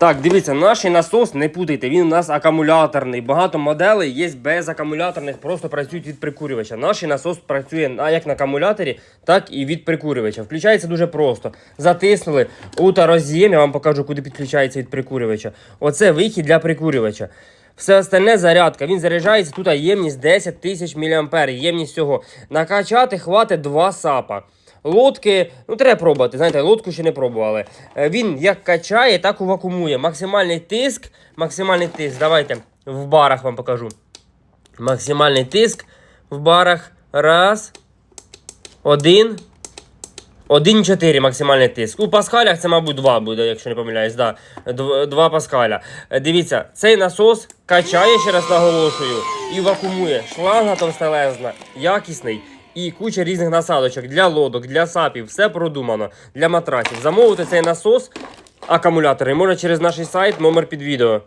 Так, дивіться, наш насос не путайте, він у нас акумуляторний. Багато моделей є без акумуляторних, просто працюють від прикурювача. Наш насос працює як на акумуляторі, так і від прикурювача. Включається дуже просто. Затиснули ута роз'єм, я вам покажу, куди підключається від прикурювача. Оце вихід для прикурювача. Все остальне зарядка. Він заряджається тут ємність 10 тисяч мА. Ємність цього. Накачати хватить 2 сапа. Лодки, ну треба пробувати. Знаєте, лодку ще не пробували. Е, Він як качає, так і вакуумує. Максимальний тиск, максимальний тиск. Давайте в барах вам покажу. Максимальний тиск в барах. Раз. Один. 1,4 максимальний тиск. У паскалях це, мабуть, 2 буде, якщо не помиляюсь. Да. 2 паскаля. Е, Дивіться, цей насос качає, ще раз наголошую, і вакуумує. Шланга товстелезна, якісний. І куча різних насадочок для лодок, для сапів, все продумано для матрасів. Замовити цей насос, акумулятори можна через наш сайт, номер під відео.